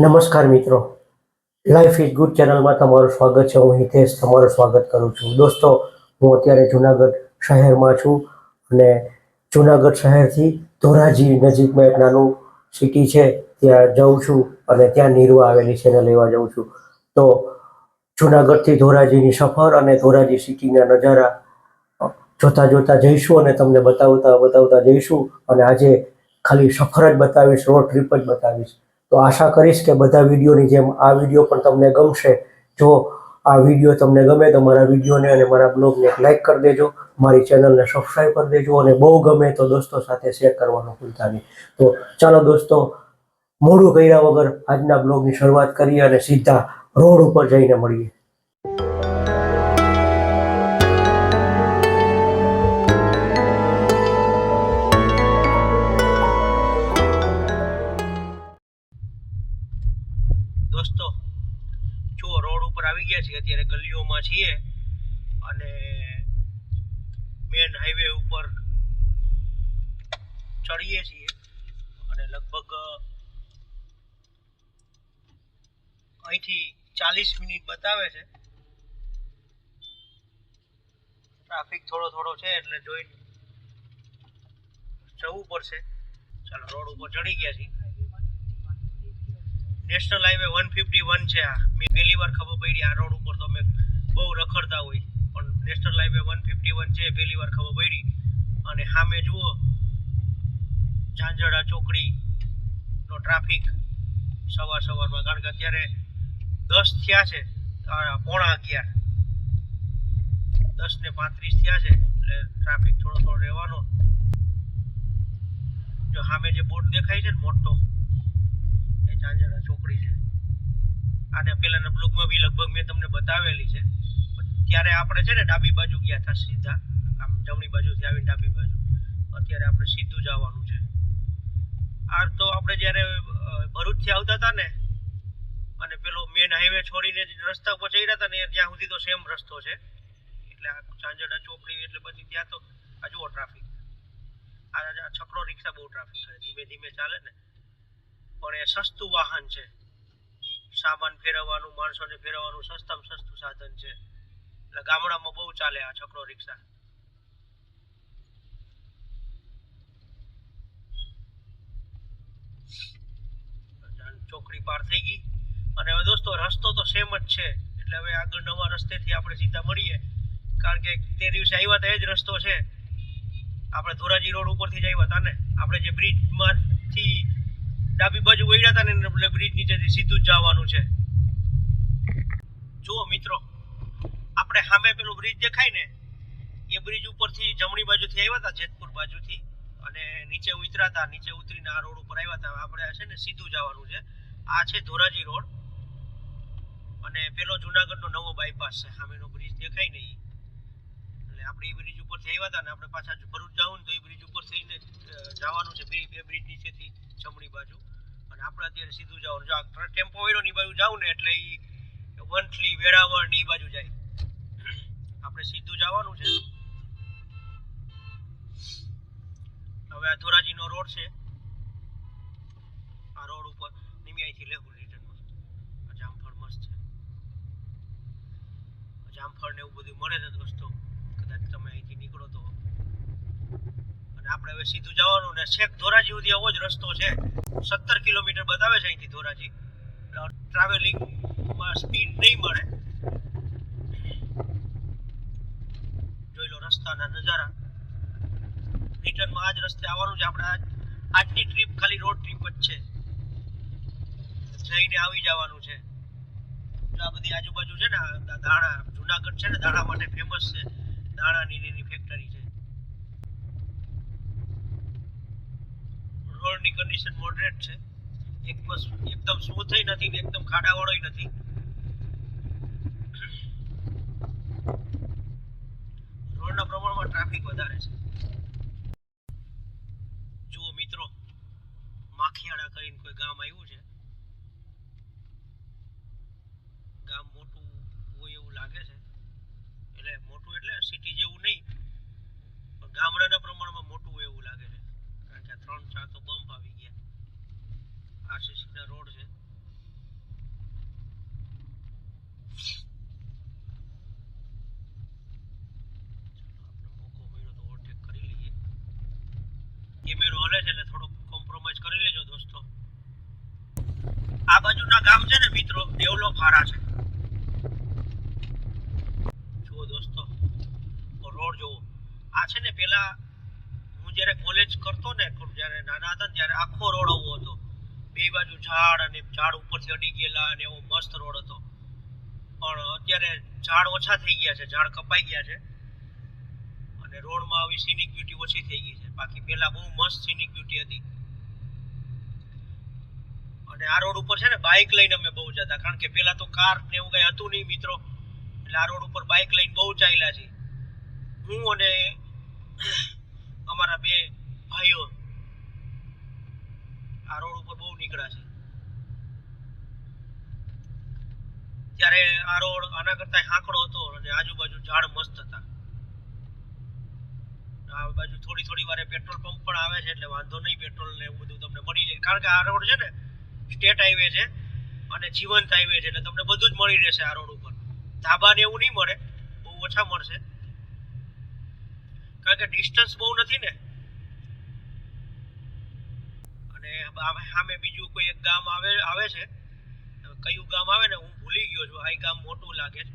નમસ્કાર મિત્રો. Life is good ચેનલમાં તમારું સ્વાગત છે. હું હિતેશ તમારું સ્વાગત કરું છું. દોસ્તો, હું અત્યારે જુનાગઢ શહેરમાં છું અને જુનાગઢ શહેરથી ધોરાજી નજીકમાં એક નાનું સિટી છે. ત્યાં જઉં છું અને ત્યાં નીરવા આવેલી છે એને લેવા જાઉં છું. તો જુનાગઢથી ધોરાજીની સફર અને ધોરાજી સિટીના નજારા જોતા જોતા જઈશું અને તમને બતાવતા બતાવતા જઈશું અને આજે ખાલી સફર જ બતાવીશ રોડ ટ્રીપ જ બતાવીશ. તો આશા કરીશ કે બધા વિડીયોની જેમ આ વીડિયો પણ તમને ગમશે. જો આ વીડિયો તમને ગમે તો મારા વિડીયોને અને મારા બ્લોગને લાઇક કરી દેજો, મારી ચેનલને સબસ્ક્રાઈબ કરી દેજો અને બહુ ગમે તો દોસ્તો સાથે શેર કરવાનું ભૂલતા નહીં. તો ચાલો દોસ્તો મોડું કર્યા વગર આજના બ્લોગની શરૂઆત કરીએ અને સીધા રોડ ઉપર જઈને મળીએ. ઉપર છીએ અત્યારે ગલીઓમાં છીએ અને મેન હાઈવે ઉપર ચડીએ છીએ અને લગભગ અહીંથી ચાલીસ મિનિટ બતાવે છે. ટ્રાફિક થોડો થોડો છે એટલે જોઈ જવું પડશે. ચાલો રોડ ઉપર ચડી ગયા છીએ. National highway one fifty one છે આ. મેં પહેલી વાર ખબર પડી આ રોડ ઉપર તો અમે બહુ રખડતા હોય. પણ national highway one fifty one છે પહેલી વાર ખબર પડી. અને સામે જુઓ ઝાંઝડા ચોકડી નો ટ્રાફિક સવાર સવારમાં. કારણ કે અત્યારે દસ થયા છે પોણા અગિયાર. દસ ને પાંત્રીસ થયા છે, એટલે ટ્રાફિક થોડો થોડો રહેવાનો. જો સામે જે બોર્ડ દેખાય છે ને મોટો ઝાંઝરા ચોકડી છે. આને પહેલાના બ્લોગમાં બી લગભગ મેં તમને બતાવેલી છે. ત્યારે આપણે છે ને ડાબી બાજુ ગયા હતા સીધા. આમ જમણી બાજુથી આવીને ડાબી બાજુ. અત્યારે આપણે સીધું જવાનું છે. આ તો આપણે જ્યારે ભરૂચથી આવતા હતા ને, અને પેલો મેન હાઈવે છોડીને રસ્તા ઉપર ચડ્યા હતા ને ત્યાં સુધી તો સેમ રસ્તો છે. એટલે આ ચાંજડા ચોકડી એટલે પછી ત્યાં તો આ જુઓ ટ્રાફિક આ છકડો રિક્ષા બહુ ટ્રાફિક કરે, ધીમે ધીમે ચાલે ને. પણ એ સસ્તું વાહન છે. સામાન ફેરવવાનું, માણસોને ફેરવવાનું સસ્તામાં સસ્તું સાધન છે. એટલે ગામડામાં બહુ ચાલે આ છકડો રિક્ષા. ચોકડી પાર થઈ ગઈ. અને હવે દોસ્તો, રસ્તો તો સેમ જ છે. એટલે હવે આગળ નવા રસ્તેથી આપણે સીધા મળીએ. કારણ કે તે દિવસે આવ્યા હતા એ જ રસ્તો છે. આપણે ધોરાજી રોડ ઉપરથી જ આવ્યા હતા ને. આપણે જે બ્રિજમાંથી ડાબી બાજુ વળ્યા હતા ને એટલે બ્રિજ નીચેથી સીધું જ જવાનું છે. જુઓ મિત્રો, આપણે સામે પેલું બ્રિજ દેખાય ને, એ બ્રિજ ઉપરથી જમણી બાજુથી આવ્યા હતા, જેતપુર બાજુથી, અને નીચે ઉતર્યા હતા, નીચે ઉતરીને આ રોડ ઉપર આવ્યા હતા. આપણે છે ને સીધું જવાનું છે. આ છે ધોરાજી રોડ અને પેલો જુનાગઢનો નવો બાયપાસ છે. સામેનો બ્રિજ દેખાય ને એટલે આપણે એ બ્રિજ ઉપરથી આવ્યા હતા ને આપણે પાછા ભરૂચ જવું ને તો એ બ્રિજ ઉપર થઈને જવાનું છે. બે બ્રિજ નીચેથી જમણી બાજુ. અને આપણે અત્યારે સીધું જવાનું. જો આ ટેમ્પો વેરો ની બાજુ જાવ ને એટલે એ વંથલી, વેરાવળની બાજુ જાય. આપણે સીધું જવાનું છે. હવે આ ધોરાજીનો રોડ છે. આ રોડ ઉપર નિમિયાઈથી લેવું રિટર્નમાં. આ જામફળ મસ્ત છે. જામફળ ને એવું બધું મળે છે દોસ્તો. કદાચ તમે અહીંથી નીકળો તો. આપણે હવે સીધું જવાનું ને છેક ધોરાજી સુધી આવો જ રસ્તો છે. સત્તર કિલોમીટર બતાવે છે અહીંથી ધોરાજી. ટ્રાવેલિંગમાં સ્પીડ નહીં મળે. જોઈ લો રસ્તાના નજારા. રિટર્નમાં આ જ રસ્તે આવવાનું છે. આપણે આજ આજની ટ્રીપ ખાલી રોડ ટ્રીપ જ છે. જઈને આવી જવાનું છે. આ બધી આજુબાજુ છે ને દાણા જુનાગઢ છે ને દાણા માટે ફેમસ છે. દાણાની ફેક્ટરી છે રોડની કન્ડિશન મોડરેટ છે. એકદમ સ્મૂથ નથી એકદમ ખાડાવાળો નથી. રોડના પ્રમાણમાં ટ્રાફિક વધારે છે. જુઓ મિત્રો, માખિયાળા કરીને કોઈ ગામ આવ્યું છે ગામ મોટું હોય એવું લાગે છે એટલે મોટું એટલે સિટી જેવું નહીં પણ ગામડાના પ્રમાણમાં મોટું હોય એવું લાગે છે કારણ કે આ ત્રણ ચાર તો બમ્પ આવી ગયા આરસીસીના રોડ છે આ બાજુના ગામ છે ને મિત્રો ડેવલપ હારા છે જુઓ દોસ્તો રોડ જુઓ આ છે ને, પેલા હું જ્યારે કોલેજ કરતો ને, જ્યારે નાના હતા ત્યારે આખો રોડ આવો હતો. બે બાજુ ઝાડ અને ઝાડ ઉપરથી અડી ગયેલા અને એવો મસ્ત રોડ હતો. પણ અત્યારે ઝાડ ઓછા થઈ ગયા છે, ઝાડ કપાઈ ગયા છે. અને રોડમાં આવી સિનિક બ્યુટી ઓછી થઈ ગઈ છે. બાકી પેલા બહુ મસ્ત સિનિક બ્યુટી હતી. અને આ રોડ ઉપર છે ને બાઇક લઈને અમે બહુ જતા. કારણ કે પેલા તો કાર ને એવું કઈ હતું નહીં મિત્રો. એટલે આ રોડ ઉપર બાઇક લઈને બહુ ચાલ્યા છે હું અને અમારા બે ભાઈઓ આ રોડ ઉપર બહુ નીકળ્યા છે. ત્યારે આ રોડ આના કરતા હાંકડો હતો અને આજુબાજુ ઝાડ મસ્ત હતા. આ બાજુ થોડી થોડી વારે પેટ્રોલ પંપ પણ આવે છે એટલે વાંધો નહીં પેટ્રોલ ને એવું બધું તમને મળી જાય. કારણ કે આ રોડ છે ને સ્ટેટ હાઈવે છે અને જીવંત હાઈવે છે એટલે તમને બધું જ મળી રહેશે આ રોડ ઉપર. ધાબા ને એવું નહીં મળે, બહુ ઓછા મળશે. કારણ કે ડિસ્ટન્સ બહુ નથી ને. અને સામે બીજું કોઈ એક ગામ આવે આવે છે. કયું ગામ આવે ને હું ભૂલી ગયો છું. આ ગામ મોટું લાગે છે.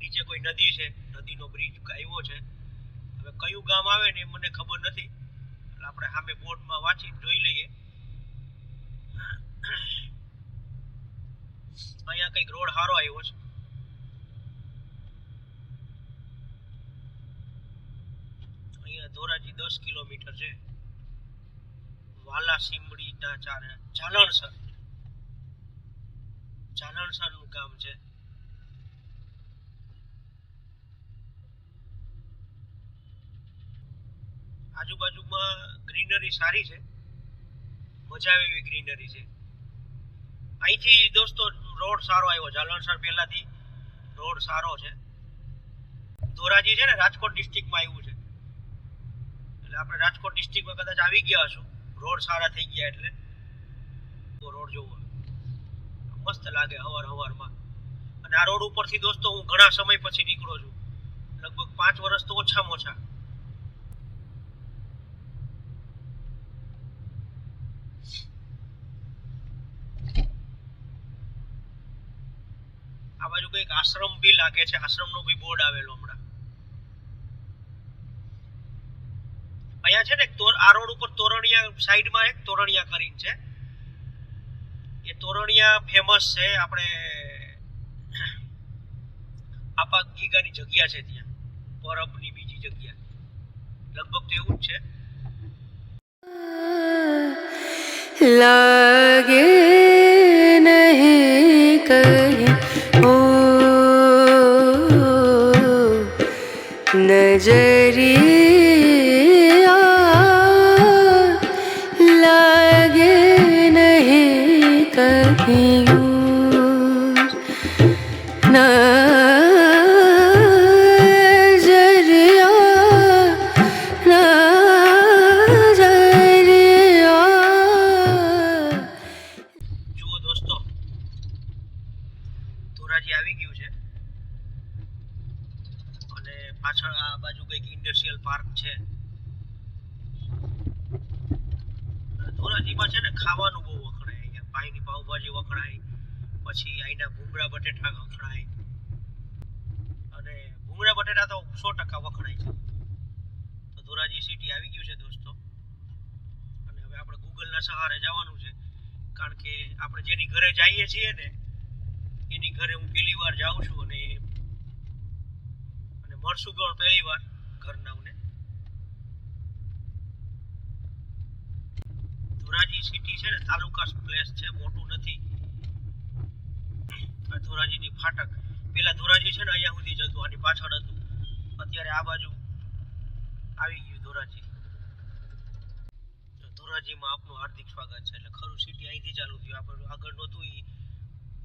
નીચે કોઈ નદી છે. નદીનો બ્રિજ આવ્યો છે. હવે કયું ગામ આવે ને એ મને ખબર નથી. એટલે આપણે સામે બોર્ડમાં વાંચી જોઈ લઈએ. અહીંયા કંઈક રોડ સારો આવ્યો છે. ધોરાજી દસ કિલોમીટર છે. વાલા સીમડી ના ચારે જાલણસર જાલણસરનું ગામ છે. આજુબાજુમાં ગ્રીનરી સારી છે. મજા આવે એવી ગ્રીનરી છે. અહીંથી દોસ્તો રોડ સારો આવ્યો જાલણસર પહેલાથી. રોડ સારો છે. ધોરાજી છે ને રાજકોટ ડિસ્ટ્રિક્ટમાં આવ્યું છે. એટલે આપણે રાજકોટ ડિસ્ટ્રિક્ટમાં કદાચ આવી ગયા હશું. રોડ સારા થઈ ગયા એટલે. રોડ જોવો. મસ્ત લાગે હવાર હવારમાં. અને આ રોડ ઉપરથી દોસ્તો હું ઘણા સમય પછી નીકળો છું. લગભગ પાંચ વર્ષ તો ઓછામાં ઓછા. આ બાજુ કંઈક આશ્રમ બી લાગે છે. આશ્રમનો બી બોર્ડ આવેલો હમણાં. અહીંયા છે ને આ રોડ ઉપર તોરણિયા સાઈડમાં એક તોરણિયા કરીને છે. એ તોરણિયા ફેમસ છે, આપણે આપા ગીગાની જગ્યા છે ત્યાં. પરબની બીજી જગ્યા. લગભગ તો એવું જ છે. લાગે નહીં કહે ઓ નજરી છે. ધોરાજીમાં છે ને ખાવાનું બહુ વખણાય. અહીંયા પાઈની પાઉભાજી વખણાય, પછી અહીંના ભૂંગળા બટેટા વખણાય. અને ભૂંગળા બટેટા તો સો ટકા વખણાય છે. તો ધોરાજી સિટી આવી ગયું છે દોસ્તો. અને હવે આપણે ગૂગલના સહારે જવાનું છે. કારણ કે આપણે જેની ઘરે જઈએ છીએ ને, એની ઘરે હું પહેલી વાર જાઉં છું અને અને મળશું પણ પહેલી વાર ઘરનાઓને ધોરાજી સિટી છે ને, તાલુકા પ્લેસ છે, મોટું નથી. ધોરાજીની ફાટક. પેલા ધોરાજી છે ને, અહીંયા સુધી જતું આની પાછળ હતું. અત્યારે આ બાજુ આવી ગયું ધોરાજી. ધોરાજીમાં આપનું હાર્દિક સ્વાગત છે. એટલે ખરું સિટી અહીંથી ચાલુ થયું. આપણે આગળ નહોતું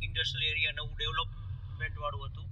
ઇન્ડસ્ટ્રીયલ એરિયા નવું ડેવલપમેન્ટ વાળું હતું.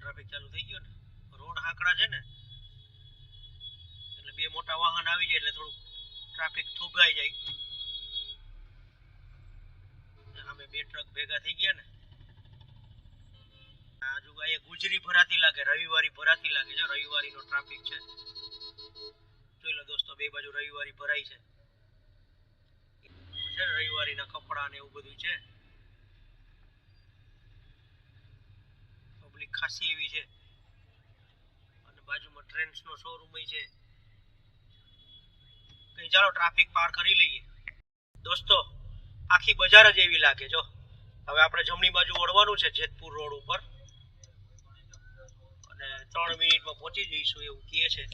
ટ્રાફિક ચાલુ થઈ ગયો ને, રોડ હાંકડા છે ને, એટલે બે મોટા વાહન આવી જાય એટલે થોડુંક ટ્રાફિક થોભાઈ જાય. અમે બે ટ્રક ભેગા થઈ ગયા ને. આજુ અહીંયા ગુજરી ભરાતી લાગે, રવિવારી ભરાતી લાગે છે, રવિવારીનો ટ્રાફિક છે. જોઈ લો દોસ્તો, બે બાજુ રવિવારી ભરાય છે ને રવિવારીના કપડા ને એવું બધું છે. પબ્લિક ખાસી એવી છે. અને બાજુમાં ટ્રેન્ડ્સનો શોરૂમ છે. કઈ ચાલો ટ્રાફિક પાર કરી લઈએ. દોસ્તો, આખી બજાર જ એવી લાગે જો હવે આપણે જમણી બાજુ વળવાનું છે જેતપુર રોડ ઉપર. અને ત્રણ મિનિટમાં પહોંચી જઈશું એવું કહે છે.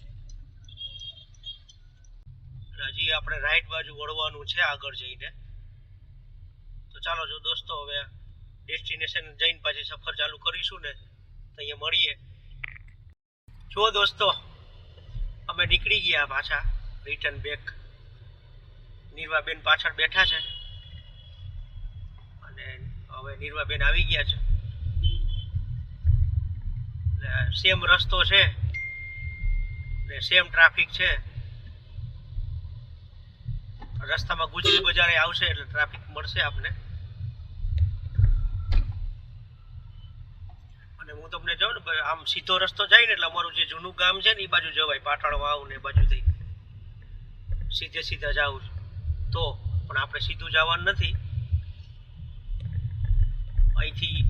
હજી આપણે રાઈટ બાજુ વળવાનું છે આગળ જઈને. તો ચાલો જો દોસ્તો, હવે ડેસ્ટિનેશન જઈને પાછી સફર ચાલુ કરીશું ને. તો અહીંયા મળીએ. જો દોસ્તો, અમે નીકળી ગયા પાછા રિટર્ન બેક નીરવાબેન પાછળ બેઠા છે. અને હવે નીરવાબેન આવી ગયા છે. સેમ રસ્તો છે. ને સેમ ટ્રાફિક છે. રસ્તામાં ગુજરી બજારે આવશે એટલે ટ્રાફિક મળશે આપને. અને હું તમને જાઉં ને આમ સીધો રસ્તો જાય ને એટલે અમારું જે જૂનું ગામ છે ને એ બાજુ જવાય. પાટણ વાવ ને બાજુ થઈ સીધે સીધા જાવું તો, પણ આપણે સીધું જવાનું નથી. અહીંથી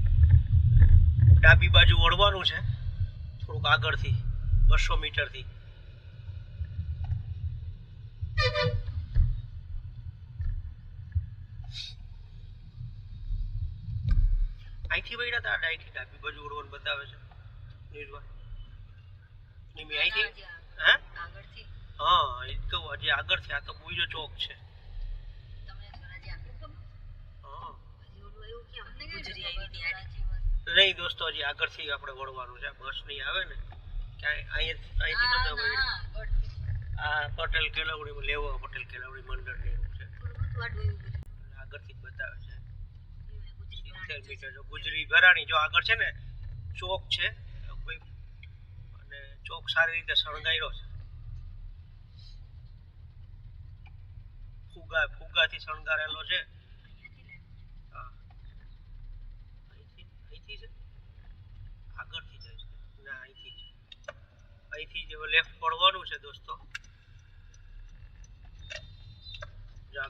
ડાબી બાજુ વળવાનું છે. થોડુંક આગળથી, બસો મીટરથી. અહીંથી વળ્યા હતા? અહીંથી ડાબી બાજુ વળવાનું બતાવે છે. નિર્વા નિમી અહીંથી હે? આગળથી. હા એ તો હજી આગળથી આ તો બુજો ચોક છે. નહીં દોસ્તો હજી આગળથી આપણે વળવાનું છે. બસ નહીં આવે ને. ક્યાંય અહીં અહીંથી નતા આ પટેલ કેળવણી લેવા પટેલ કેળવણી મંડળ ને એવું છે. આગળથી જ બતાવે છે. સિત્તેર મીટર જો ગુજરી ઘરાણી જો આગળ છે ને, ચોક છે, કોઈ અને ચોક સારી રીતે શણગાર્યો છે. ફુગા, ફુગાથી શણગારેલો છે. અહીંથી છે? આગળથી જાય છે. ના, અહીંથી જ. અહીંથી જે લેફ્ટ પડવાનું છે દોસ્તો.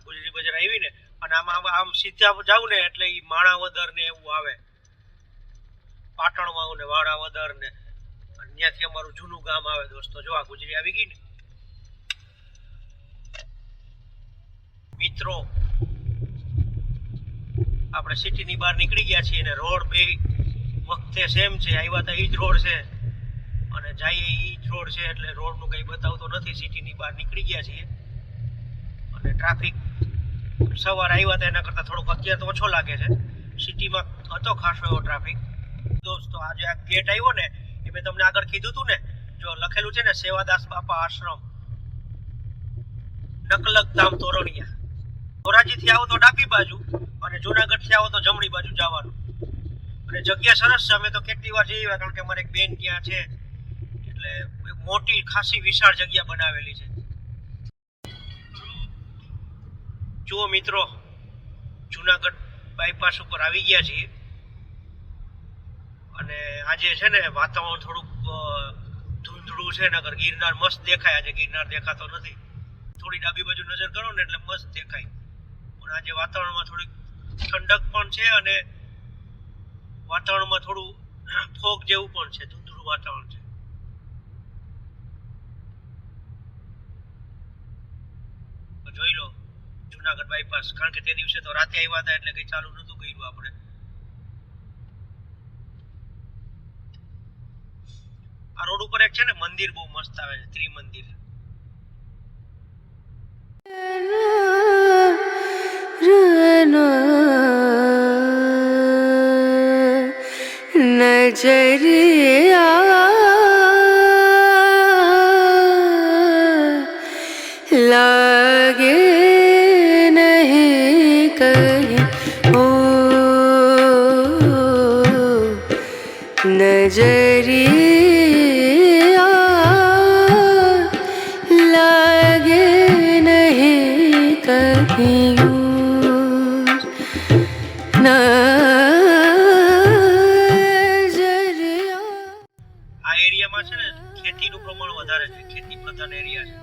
ગુજરી બજાર આવી ને અને આમાં આમ સીધા જાવ ને એટલે ઈ માણાવદર ને એવું આવે. પાટણમાં ને વાણાવદર ને ત્યાંથી અમારું જૂનું ગામ આવે દોસ્તો. જો આ ગુજરી આવી ગઈ ને. મિત્રો, આપણે સિટીની બહાર નીકળી ગયા છીએ અને રોડ બે વખતે સેમ છે. આવ્યા તો એ જ રોડ છે. અને જઈએ એ જ રોડ છે એટલે રોડનું કંઈ બતાવતો નથી. સિટીની બહાર નીકળી ગયા છીએ. અને ટ્રાફિક સવાર આવ્યા હતા એના કરતાં થોડોક અત્યારે તો ઓછો લાગે છે. સિટીમાં હતો ખાસો એવો ટ્રાફિક દોસ્તો, આજે આ ગેટ આવ્યો ને, એ મેં તમને આગળ કીધું હતું ને, જો લખેલું છે ને, સેવાદાસ બાપા આશ્રમ. નકલક ધામ તોરણિયા. ધોરાજીથી આવો તો ડાબી બાજુ અને જુનાગઢથી આવો તો જમણી બાજુ જવાનું. અને જગ્યા સરસ છે, અમે તો કેટલી વાર જઈએ કારણ કે અમારે એક બેન ત્યાં છે. એટલે મોટી, ખાસી વિશાળ જગ્યા બનાવેલી છે. જુઓ મિત્રો, જુનાગઢ બાયપાસ ઉપર આવી ગયા છીએ. અને આજે છે ને વાતાવરણ થોડુંક ધૂંધળું છે નગર ગિરનાર મસ્ત દેખાય, આજે ગિરનાર દેખાતો નથી. થોડી ડાબી બાજુ નજર કરો ને એટલે મસ્ત દેખાય. પણ આજે વાતાવરણમાં થોડીક ઠંડક પણ છે અને વાતાવરણમાં થોડું ફોગ જેવું પણ છે, ધૂંધળું વાતાવરણ છે. જોઈ લો. જુનાગઢ બાયપાસ કારણ કે તે દિવસે તો રાતે આવ્યા હતા એટલે કઈ ચાલુ નહોતું કર્યું આપણે. આ રોડ ઉપર એક છે ને, મંદિર બહુ મસ્ત આવે છે, ત્રિમંદિર. નજરે એરિયામાં છે ને ખેતીનું પ્રમાણ વધારે છે, ખેતી પ્રધાન એરિયા છે.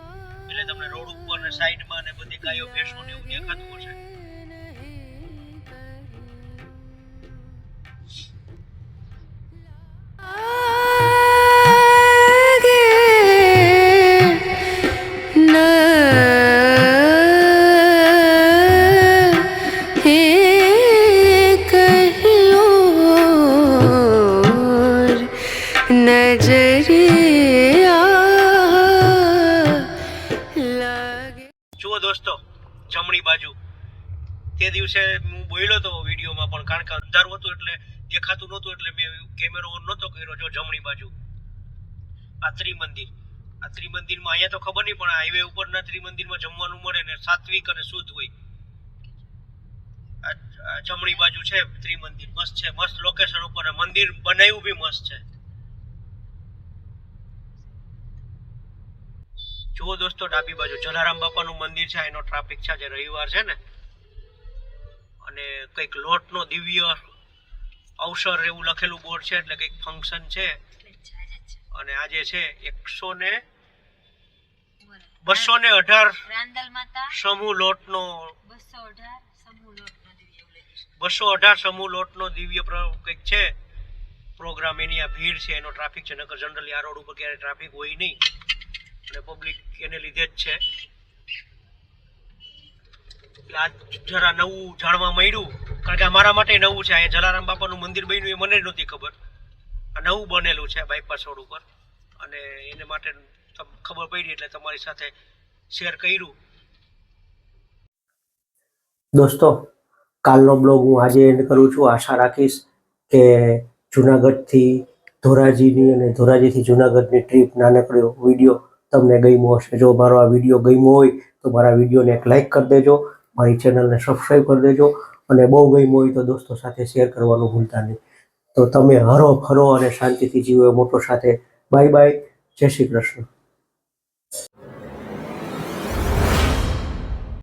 એટલે તમને રોડ ઉપર ને સાઈડમાં ને બધી ગાયો, ભેંસો ને એવું દેખાતું હશે. Oh જુઓ દોસ્તો, જમણી બાજુ. તે દિવસે હું બોલ્યો તો વિડીયોમાં પણ, કારણ કે અંધારું હતું એટલે, દેખાતું નહોતું એટલે મેં કેમેરો ઓન નહોતો કર્યો, જો જમણી બાજુ. આ ત્રિમંદિર. આ ત્રિમંદિરમાં અહીંયા તો ખબર નહીં, પણ હાઈવે ઉપરના ત્રિમંદિરમાં જમવાનું મળે ને સાત્વિક અને શુદ્ધ હોય. જમણી બાજુ છે ત્રિમંદિર. મસ્ત છે, મસ્ત લોકેશન ઉપર. મંદિર બનાવ્યું બી મસ્ત છે. જુઓ દોસ્તો ડાબી બાજુ. જલારામ બાપાનું મંદિર છે એનો ટ્રાફિક છે આજે રવિવાર છે ને. અને કંઈક લોટનો દિવ્ય અવસર એવું લખેલું બોર્ડ છે એટલે કંઈક ફંક્શન છે. અને આજે છે એકસો ને બસો ને અઢાર સમૂહ લોટનો બસો અઢાર સમૂહ લોટનો દિવ્ય કંઈક છે. પ્રોગ્રામ એની આ ભીડ છે એનો ટ્રાફિક છે નકર જનરલી આ રોડ ઉપર ક્યારે ટ્રાફિક હોય નહીં. પબ્લિક એને લીધે જ છે. એટલે આ જરા નવું જાણવા મળ્યું કારણ કે મારા માટે નવું છે. અહીંયા જલારામ બાપાનું મંદિર બન્યું એ મને નહોતી ખબર. આ નવું બનેલું છે બાયપાસ રોડ ઉપર. અને એને માટે ખબર પડી એટલે તમારી સાથે શેર કર્યું. દોસ્તો, કાલનો બ્લોગ હું આજે એન્ડ કરું છું. આશા રાખીશ કે જુનાગઢથી ધોરાજીની અને ધોરાજીથી જુનાગઢની ટ્રીપ નાનકડો વીડિયો તમને ગમ્યો હશે. જો મારો આ વીડિયો ગમ્યો હોય, તો મારા વિડીયોને એક લાઇક કરી દેજો, મારી ચેનલને સબસ્ક્રાઈબ કરી દેજો અને બહુ ગમ્યો હોય તો દોસ્તો સાથે શેર કરવાનું ભૂલતા નહીં. તો તમે હરો ફરો અને શાંતિથી જીવો, મોટો સાથે. બાય બાય જય શ્રી કૃષ્ણ.